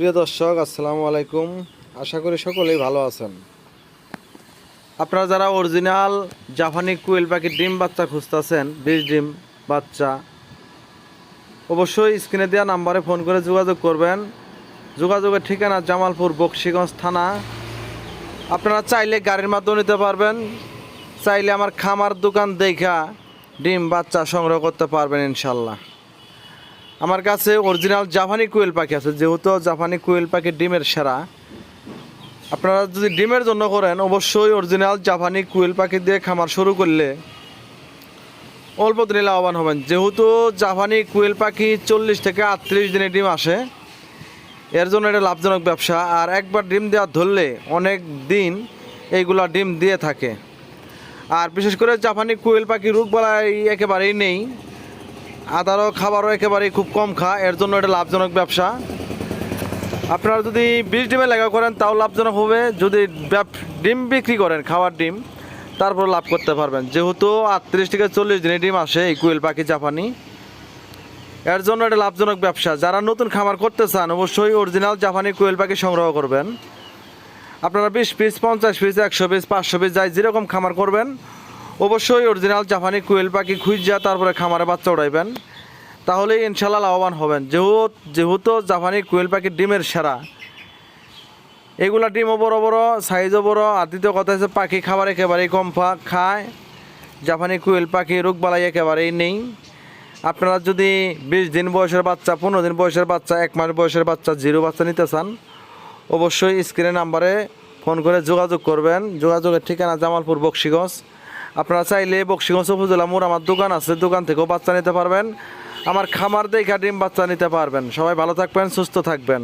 প্রিয় দর্শক, আসসালামু আলাইকুম। আশা করি সকলেই ভালো আছেন। আপনারা যারা অরিজিনাল জাপানি কুয়েল পাখির ডিম বাচ্চা খুঁজতেছেন বিশ ডিম বাচ্চা, অবশ্যই স্ক্রিনে দেওয়া নাম্বারে ফোন করে যোগাযোগ করবেন। যোগাযোগের ঠিকানা জামালপুর বক্সিগঞ্জ থানা। আপনারা চাইলে গাড়ির মাধ্যমে নিতে পারবেন, চাইলে আমার খামার দোকান দেখা ডিম বাচ্চা সংগ্রহ করতে পারবেন ইনশাল্লাহ। আমার কাছে অরিজিনাল জাপানি কুয়েল পাখি আছে, যেহেতু জাপানি কুয়েল পাখি ডিমের সেরা। আপনারা যদি ডিমের জন্য করেন, অবশ্যই অরিজিনাল জাপানি কুয়েল পাখি দিয়ে খামার শুরু করলে অল্প দিনে লাভবান হবেন। যেহেতু জাপানি কুয়েল পাখি চল্লিশ থেকে আটত্রিশ দিনে ডিম আসে, এর জন্য এটা লাভজনক ব্যবসা। আর একবার ডিম দেওয়া ধরলে অনেক দিন এইগুলা ডিম দিয়ে থাকে। আর বিশেষ করে জাপানি কুয়েল পাখি রোগ বলাই একেবারেই নেই। আদারও খাবারও একেবারেই খুব কম খা, এর জন্য এটা লাভজনক ব্যবসা। আপনারা যদি বিশ ডিমে লেখা করেন, তাও লাভজনক হবে। যদি ডিম বিক্রি করেন, খাওয়ার ডিম, তারপর লাভ করতে পারবেন। যেহেতু আটত্রিশ থেকে চল্লিশ দিনে ডিম আসে এই কুয়েল পাখি জাপানি, এর জন্য এটা লাভজনক ব্যবসা। যারা নতুন খামার করতে চান, অবশ্যই অরিজিনাল জাপানি কোয়েল পাখি সংগ্রহ করবেন। আপনারা বিশ পিস, পঞ্চাশ পিস, একশো পিস, পাঁচশো পিস, যাই যেরকম খামার করবেন অবশ্যই অরিজিনাল জাপানি কোয়েল পাখি খুঁজা তারপরে খামারে বাচ্চা উড়াইবেন। তাহলে ইনশাল্লাহ লাভবান হবেন। যেহেতু যেহেতু জাপানি কোয়েল পাখির ডিমের সেরা। এগুলা ডিমও বড় বড় সাইজও বড়। আর দ্বিতীয় কথা হচ্ছে পাখি খাবার একেবারেই কম খায়। জাপানি কোয়েল পাখি রোগবালাই একেবারেই নেই। আপনারা যদি বিশ দিন বয়সের বাচ্চা, পনেরো দিন বয়সের বাচ্চা, এক মাস বয়সের বাচ্চা, জিরো বাচ্চা নিতে চান, অবশ্যই স্ক্রিনে নাম্বারে ফোন করে যোগাযোগ করবেন। যোগাযোগের ঠিকানা জামালপুর বক্সিগঞ্জ। আপনারা চাইলে বক্সিগঞ্জ উপজেলা মোর আমার দোকান আছে, দোকান থেকেও বাচ্চা নিতে পারবেন। আমার খামার দেখা ডিম বাচ্চা নিতে পারবেন। সবাই ভালো থাকবেন, সুস্থ থাকবেন।